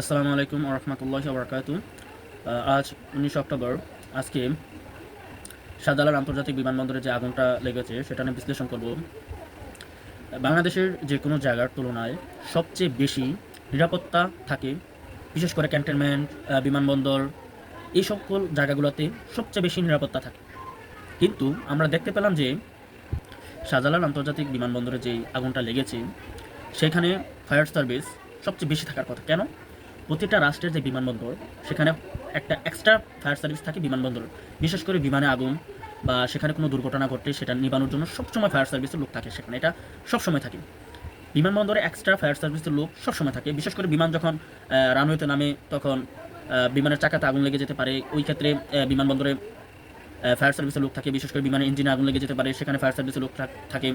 আসসালামু আলাইকুম রহমতুল্লাহ বরকাতু। আজ উনিশে অক্টোবর। আজকে শাহজালাল আন্তর্জাতিক বিমানবন্দরে যে আগুনটা লেগেছে, সেটা নিয়ে বিশ্লেষণ করব। বাংলাদেশের যে কোনো জায়গার তুলনায় সবচেয়ে বেশি নিরাপত্তা থাকে, বিশেষ করে ক্যান্টনমেন্ট বিমানবন্দর, এই সকল জায়গাগুলোতে সবচেয়ে বেশি নিরাপত্তা থাকে। কিন্তু আমরা দেখতে পেলাম যে শাহজালাল আন্তর্জাতিক বিমানবন্দরে যে আগুনটা লেগেছে, সেখানে ফায়ার সার্ভিস সবচেয়ে বেশি থাকার কথা। কেন? প্রতিটা রাষ্ট্রের যে বিমানবন্দর, সেখানে একটা এক্সট্রা ফায়ার সার্ভিস থাকে বিমানবন্দর বিশেষ করে বিমানে আগুন বা সেখানে কোনো দুর্ঘটনা ঘটলে সেটা নিবানোর জন্য সবসময় ফায়ার সার্ভিসের লোক থাকে সেখানে। এটা সবসময় থাকে। বিমানবন্দরে এক্সট্রা ফায়ার সার্ভিসের লোক সবসময় থাকে। বিশেষ করে বিমান যখন রানওয়েতে নামে, তখন বিমানের চাকাতে আগুন লেগে যেতে পারে। ওই ক্ষেত্রে বিমানবন্দরে ফায়ার সার্ভিসের লোক থাকে, বিশেষ করে বিমানের ইঞ্জিনে আগুন লেগে যেতে পারে, সেখানে ফায়ার সার্ভিসের লোক থাকে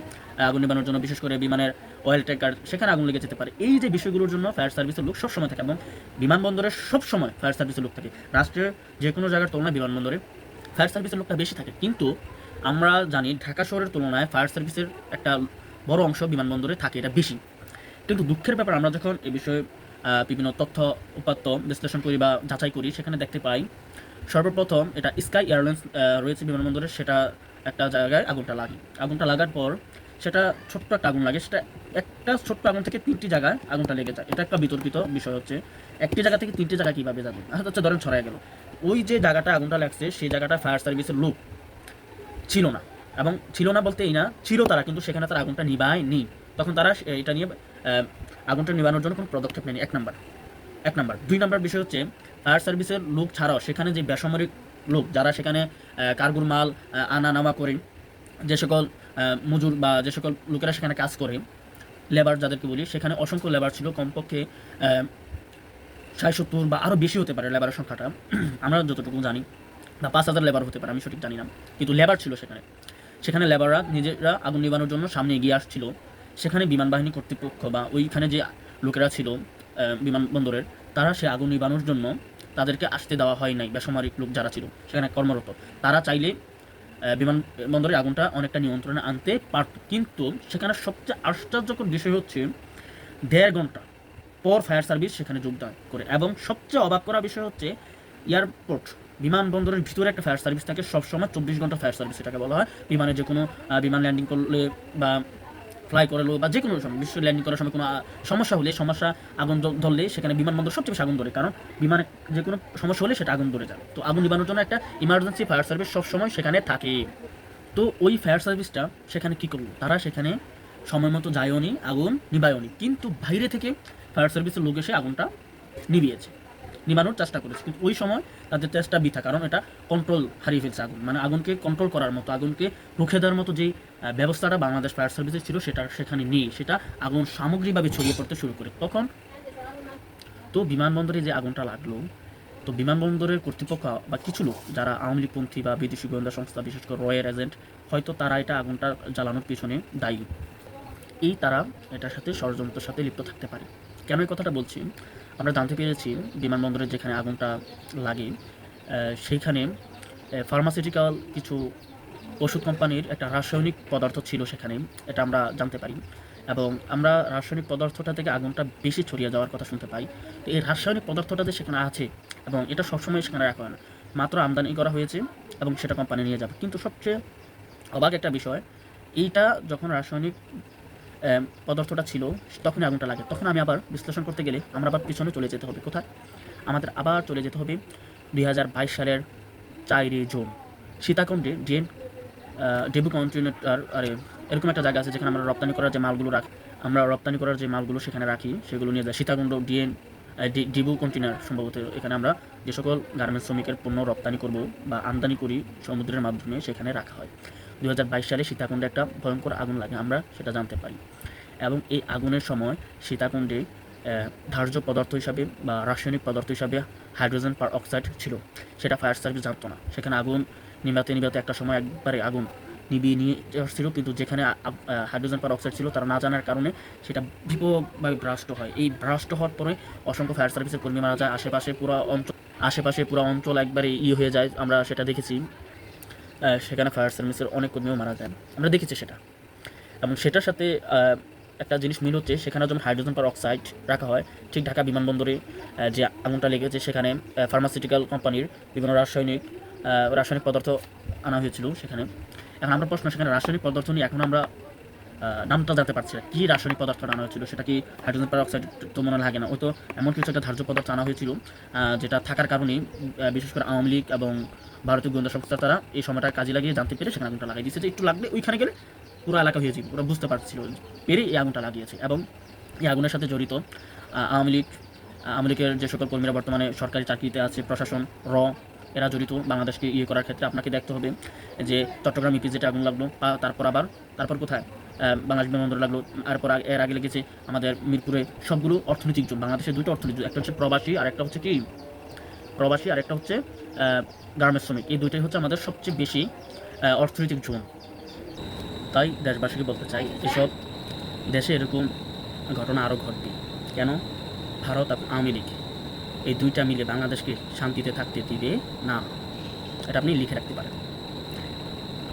আগুন নেবানোর জন্য, বিশেষ করে বিমানের অয়েল ট্যাঙ্কার সেখানে আগুন লেগে যেতে পারে। এই যে বিষয়গুলোর জন্য ফায়ার সার্ভিসের লোক সবসময় থাকে এবং বিমানবন্দরে সবসময় ফায়ার সার্ভিসের লোক থাকে। রাষ্ট্রের যে কোনো জায়গার তুলনায় বিমানবন্দরে ফায়ার সার্ভিসের লোকটা বেশি থাকে। কিন্তু আমরা জানি ঢাকা শহরের তুলনায় ফায়ার সার্ভিসের একটা বড় অংশ বিমানবন্দরে থাকে, এটা বেশি। কিন্তু দুঃখের ব্যাপার, আমরা যখন এ বিষয়ে বিভিন্ন তথ্য উপাত্ত বিশ্লেষণ করি বা যাচাই করি, সেখানে দেখতে পাই সর্বপ্রথম এটা স্কাই এয়ারলাইন্স রয়েছে বিমানবন্দরে, সেটা একটা জায়গায় আগুনটা লাগে। আগুনটা লাগার পর সেটা ছোট্ট একটা আগুন লাগে, সেটা একটা ছোট্ট আগুন থেকে তিনটি জায়গায় আগুনটা লেগে যায়। এটা একটা বিতর্কিত বিষয় হচ্ছে, একটি জায়গা থেকে তিনটি জায়গা কীভাবে যাবে? হয়তো হচ্ছে ধরেন ছড়াই গেল। ওই যে জায়গাটা আগুনটা লাগছে, সেই জায়গাটা ফায়ার সার্ভিসের লোক ছিল না। এবং ছিল না বলতে এই না, ছিল তারা, কিন্তু সেখানে তারা আগুনটা নিবায়নি তখন তারা এটা নিয়ে আগুনটা নিবানোর জন্য কোনো পদক্ষেপ নেয়নি। এক নাম্বার এক নাম্বার। দুই নাম্বার বিষয় হচ্ছে ফায়ার সার্ভিসের লোক ছাড়াও সেখানে যে বেসামরিক লোক যারা সেখানে কার্গুর মাল আনা নামা করে, যে সকল মজুর বা যে সকল লোকেরা সেখানে কাজ করে, লেবার যাদেরকে বলি, সেখানে অসংখ্য লেবার ছিল, কমপক্ষে ষাট সত্তর বা আরও বেশি হতে পারে লেবারের সংখ্যাটা। আমরা যতটুকু জানি, বা পাঁচ হাজার লেবার হতে পারে, আমি সঠিক জানি না। কিন্তু লেবার ছিল সেখানে। সেখানে লেবাররা নিজেরা আগুন নিবানোর জন্য সামনে এগিয়ে আসছিল। সেখানে বিমান বাহিনী কর্তৃপক্ষ বা ওইখানে যে লোকেরা ছিল বিমানবন্দরের, তারা সে আগুন নিবানোর জন্য তাদেরকে আসতে দেওয়া হয় নাই, বেসামরিক লোক যারা ছিল, সেখানে কর্মরত। তারা চাইলে বিমানবন্দরের আগুনটা অনেকটা নিয়ন্ত্রণে আনতে পারত। কিন্তু সেখানে সবচেয়ে আশ্চর্যকর বিষয় হচ্ছে, দেড় ঘণ্টা পর ফায়ার সার্ভিস সেখানে যোগদান করে। এবং সবচেয়ে অবাক করা বিষয় হচ্ছে, এয়ারপোর্ট, বিমানবন্দরের ভিতরে একটা ফায়ার সার্ভিস থাকে, সবসময় চব্বিশ ঘণ্টা ফায়ার সার্ভিস এটাকে বলা হয়। বিমানে যে কোনো বিমান ল্যান্ডিং করলে বা ফ্লাই করল বা যে কোনো সময় বিশ্ব ল্যান্ডিং করার সময় কোনো সমস্যা হলে, সমস্যা আগুন ধরলে সেখানে বিমানবন্দর সবচেয়ে বেশি আগুন ধরে। কারণ বিমানে যে কোনো সমস্যা হলে সেটা আগুন ধরে যায় তো আগুন নিবানোর জন্য একটা ইমার্জেন্সি ফায়ার সার্ভিস সবসময় সেখানে থাকে। তো ওই ফায়ার সার্ভিসটা সেখানে কী করল? তারা সেখানে সময় মতো যায়ওনি, আগুন নিবায়নি কিন্তু বাইরে থেকে ফায়ার সার্ভিসের লোক এসে আগুনটা নিভিয়েছে। নিবানোর চেষ্টা করেছে। কিন্তু ওই সময় তাদের চেষ্টা বৃথা, কারণ এটা কন্ট্রোল হারিয়ে ফেলছে আগুন। মানে আগুনকে কন্ট্রোল করার মতো, আগুনকে রুখে দেওয়ার মতো যেই ব্যবস্থাটা বাংলাদেশ ফায়ার সার্ভিসে ছিল, সেটা সেখানে নেই। সেটা আগুন সামগ্রিকভাবে ছড়িয়ে পড়তে শুরু করে। তখন তো বিমানবন্দরে যে আগুনটা লাগল, তো বিমানবন্দরের কর্তৃপক্ষ বা কিছু লোক, যারা আওয়ামী লীগপন্থী বা বিদেশি গোয়েন্দা সংস্থা, বিশেষ করে রয়ের এজেন্ট হয়তো তারা এটা আগুনটা জ্বালানোর পিছনে দায়ী। এই তারা এটার সাথে ষড়যন্ত্রের সাথে লিপ্ত থাকতে পারে। কেন এই কথাটা বলছি? আমরা জানতে পেরেছি বিমানবন্দরে যেখানে আগুনটা লাগে সেইখানে ফার্মাসিউটিক্যাল কিছু ওষুধ কোম্পানির একটা রাসায়নিক পদার্থ ছিল সেখানে, এটা আমরা জানতে পারি। এবং আমরা রাসায়নিক পদার্থটা থেকে আগুনটা বেশি ছড়িয়ে যাওয়ার কথা শুনতে পাই। তো এই রাসায়নিক পদার্থটা যে সেখানে আছে, এবং এটা সবসময় সেখানে রাখা হয় না। মাত্র আমদানি করা হয়েছে, এবং সেটা কোম্পানি নিয়ে যাবে। কিন্তু সবচেয়ে অবাক একটা বিষয়, এইটা যখন রাসায়নিক পদার্থটা ছিল, তখনই আগুনটা লাগে। তখন আমি আবার বিশ্লেষণ করতে গেলে আমরা আবার পিছনে চলে যেতে হবে। কোথায়? আমাদের আবার চলে যেতে হবে দু হাজার বাইশ সালের চাইরে জুন সীতাকুণ্ডে ডেন ডেবু কন্টিনেন্টার আরে এরকম একটা জায়গা আছে যেখানে আমরা রপ্তানি করার যে মালগুলো রাখি, আমরা রপ্তানি করার যে মালগুলো সেখানে রাখি, সেগুলো নিয়ে যাই সীতাকুণ্ড ডিএন ডিবু কন্টেনার সম্ভবত এখানে আমরা যে সকল গার্মেন্টস শ্রমিকের পণ্য রপ্তানি করব বা আমদানি করি সমুদ্রের মাধ্যমে সেখানে রাখা হয়। দু হাজার বাইশ সালে সীতাকুণ্ডে একটা ভয়ঙ্কর আগুন লাগে, আমরা সেটা জানতে পারি। এবং এই আগুনের সময় সীতাকুণ্ডে ধার্য পদার্থ হিসাবে বা রাসায়নিক পদার্থ হিসাবে হাইড্রোজেন পার অক্সাইড ছিল। সেটা ফায়ার সার্ভিস জানতো না। সেখানে আগুন নিভাতে নিভাতে একটা সময় একবারে আগুন নিভিয়ে নিয়ে আসছিল কিন্তু যেখানে হাইড্রোজেন পার অক্সাইড ছিল, তারা না জানার কারণে সেটা ব্যাপকভাবে ভ্রাষ্ট হয়। এই ভ্রাষ্ট হওয়ার পরে অসংখ্য ফায়ার সার্ভিসের কর্মী মারা যায়। আশেপাশে পুরো অঞ্চল, আশেপাশে পুরো অঞ্চল একবারে ই হয়ে যায়। আমরা সেটা দেখেছি। সেখানে ফায়ার সার্ভিসের অনেক কর্মীও মারা যায় আমরা দেখেছি সেটা। এবং সেটার সাথে একটা জিনিস মিল হচ্ছে সেখানে যেমন হাইড্রোজেন পার অক্সাইড রাখা হয় ঠিক ঢাকা বিমানবন্দরে যে আগুনটা লেগেছে সেখানে ফার্মাসিউটিক্যাল কোম্পানির বিভিন্ন রাসায়নিক রাসায়নিক পদার্থ আনা হয়েছিল সেখানে। এখন আমরা প্রশ্ন সেখানে রাসায়নিক পদার্থ নিয়ে এখন আমরা নামটা জানতে পারছি না। কী রাসায়নিক পদার্থ আনা হয়েছিল? সেটা কি হাইড্রোজেন পার অক্সাইড তো মনে লাগে না। ও তো এমন কিছু একটা ধার্য পদার্থ আনা হয়েছিল যেটা থাকার কারণেই আহ, বিশেষ করে আওয়ামী লীগ এবং ভারতীয় গোয়েন্দা সংস্থা তারা এই সময়টা কাজে লাগিয়ে জানতে পেরে সেখানে আগুনটা লাগিয়ে দিয়েছে। যে একটু লাগবে ওইখানে গেলে পুরো এলাকা হয়ে যাবে, ওরা বুঝতে পারছিল পেরে এই আগুনটা লাগিয়েছে এবং এই আগুনের সাথে জড়িত আওয়ামী লীগ আওয়ামী লীগের যে সকল কর্মীরা বর্তমানে সরকারি চাকরিতে আছে, প্রশাসন, র, এরা জড়িত, বাংলাদেশকে ইয়ে করার ক্ষেত্রে আপনাকে দেখতে হবে যে চট্টগ্রাম ইপিজেটে আগুন লাগল তারপর আবার, তারপর কোথায়? বাংলাদেশ বিমানবন্দর লাগল, তারপর এর আগে লেগেছে আমাদের মিরপুরে সবগুলো অর্থনৈতিক জোন বাংলাদেশের দুটো অর্থনৈতিক জোন, একটা হচ্ছে প্রবাসী আর একটা হচ্ছে কি? প্রবাসী আর একটা হচ্ছে গার্মেন্টস শ্রমিক, এই দুইটাই হচ্ছে আমাদের সবচেয়ে বেশি অর্থনৈতিক জোন। তাই দেশবাসীকে বলতে চাই, এসব দেশে এরকম ঘটনা আরও ঘটবে। কেন? ভারত আওয়ামী লীগ, এই দুইটা মিলে বাংলাদেশকে শান্তিতে থাকতে দিবে না, এটা আপনি লিখে রাখতে পারেন।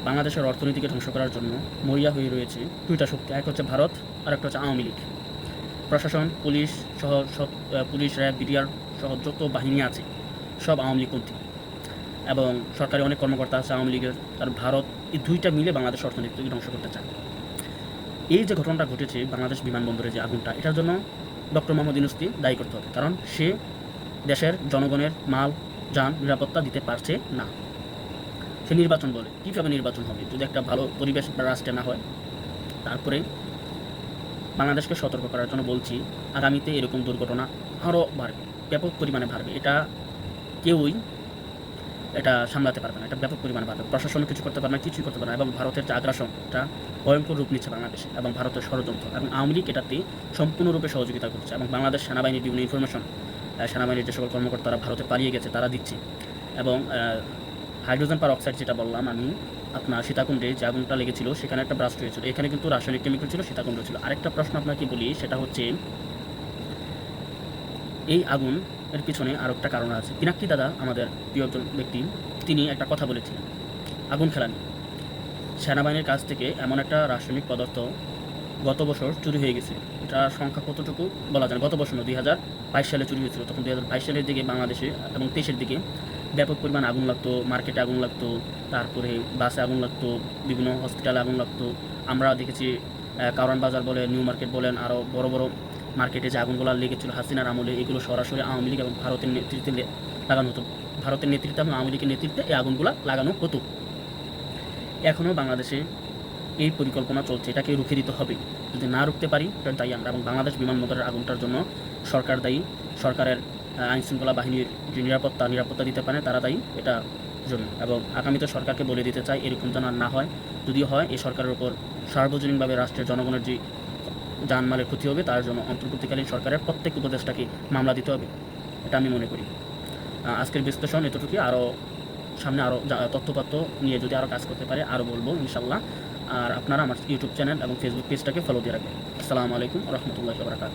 বাংলাদেশের অর্থনীতিকে ধ্বংস করার জন্য মরিয়া হয়ে রয়েছে দুইটা শক্তি, এক হচ্ছে ভারত আর একটা হচ্ছে আওয়ামী লীগ। প্রশাসন, পুলিশ সহ সব- পুলিশ, র্যাব, বিডিআর সহ যত বাহিনী আছে, সব আওয়ামী লীগপন্থী এবং সরকারি অনেক কর্মকর্তা আছে আওয়ামী লীগের, আর ভারত এই দুইটা মিলে বাংলাদেশ অর্থনীতিকে ধ্বংস করতে চায়। এই যে ঘটনাটা ঘটেছে বাংলাদেশ বিমানবন্দরে যে আগুনটা, এটার জন্য ডক্টর মোহাম্মদ ইউনুসকে দায়ী করতে হবে, কারণ সে দেশের জনগণের মাল, যান, নিরাপত্তা দিতে পারছে না। সে নির্বাচন বলে। কীভাবে নির্বাচন হবে? যদি একটা ভালো পরিবেশ রাষ্ট্রে না হয়, তারপরে বাংলাদেশকে সতর্ক করার জন্য বলছি, আগামীতে এরকম দুর্ঘটনা আরও বাড়বে, ব্যাপক পরিমাণে বাড়বে। এটা কেউই এটা সামলাতে পারবে না। এটা ব্যাপক পরিমাণে বাড়বে। প্রশাসন কিছু করতে পারবে না, কিছুই করতে পারবে না এবং ভারতের যে আগ্রাসন এটা ভয়ঙ্কর রূপ নিচ্ছে বাংলাদেশে এবং ভারতের ষড়যন্ত্র। এবং আওয়ামী লীগ এটাতে সম্পূর্ণরূপে সহযোগিতা করছে এবং বাংলাদেশ সেনাবাহিনীর বিভিন্ন ইনফরমেশন সেনাবাহিনীর যে সকল কর্মকর্তারা ভারতে পালিয়ে গেছে, তারা দিচ্ছে। এবং হাইড্রোজেন পার অক্সাইড যেটা বললাম আমি, আপনার সীতাকুণ্ডে যে আগুনটা লেগেছিল, সেখানে একটা ব্রাস্ট হয়েছিল। এখানে কিন্তু রাসায়নিক কেমিক্যাল ছিল, সীতাকুণ্ড ছিল। আরেকটা প্রশ্ন আপনাকে বলি, সেটা হচ্ছে, এই আগুন এর পিছনে আরও একটা কারণ আছে। পিনাক্কি দাদা আমাদের প্রিয় একজন ব্যক্তি, তিনি একটা কথা বলেছিলেন। আগুন খেলানি। সেনাবাহিনীর কাছ থেকে এমন একটা রাসায়নিক পদার্থ গত বছর চুরি হয়ে গেছে। এটার সংখ্যা কতটুকু বলা যায়। গত বছর দুই হাজার বাইশ সালে চুরি হয়েছিল। তখন দুই হাজার বাইশ সালের দিকে বাংলাদেশে এবং তেইশের দিকে ব্যাপক পরিমাণ আগুন লাগতো, মার্কেটে আগুন লাগতো, তারপরে বাসে আগুন লাগতো, বিভিন্ন হসপিটালে আগুন লাগতো। আমরা দেখেছি কারওয়ান বাজার বলে নিউ মার্কেট বলেন আরও বড় বড় মার্কেটে যে আগুনগুলো লেগেছিল, হাসিনার আমলে, এগুলো সরাসরি আওয়ামী লীগ এবং ভারতের নেতৃত্বে লাগানো হতো। ভারতের নেতৃত্বে এবং আওয়ামী লীগের নেতৃত্বে এই আগুনগুলো লাগানো হতো। এখনও বাংলাদেশে এই পরিকল্পনা চলছে, এটাকে রুখে দিতে হবে। যদি না রুখতে পারি এটার দায়ী আমরা। এবং বাংলাদেশ বিমানবন্দরের আগুনটার জন্য সরকার দায়ী। সরকারের আইন শৃঙ্খলা বাহিনীর যে নিরাপত্তা নিরাপত্তা দিতে পারে, তারা দায়ী এটা জন্য। এবং আগামীতে সরকারকে বলে দিতে চাই, এরকম যেন না হয়। যদি হয়, এই সরকারের উপর সার্বজনীনভাবে রাষ্ট্রের জনগণের যে জানমালের ক্ষতি হবে, তার জন্য অন্তর্বর্তীকালীন সরকারের প্রত্যেক উপদেষ্টাকে মামলা দিতে হবে। এটা আমি মনে করি। আজকের বিশ্লেষণ এতটুকুই। আরও সামনে আরও তথ্যপত্র নিয়ে যদি আরও কাজ করতে পারে আরও বলব ইনশাল্লাহ আর আপনারা আমার ইউটিউব চ্যানেল এবং ফেসবুক পেজটাকে ফলো দিয়ে রাখবেন। আসসালামু আলাইকুম রহমতুল্লাহ বরাকাত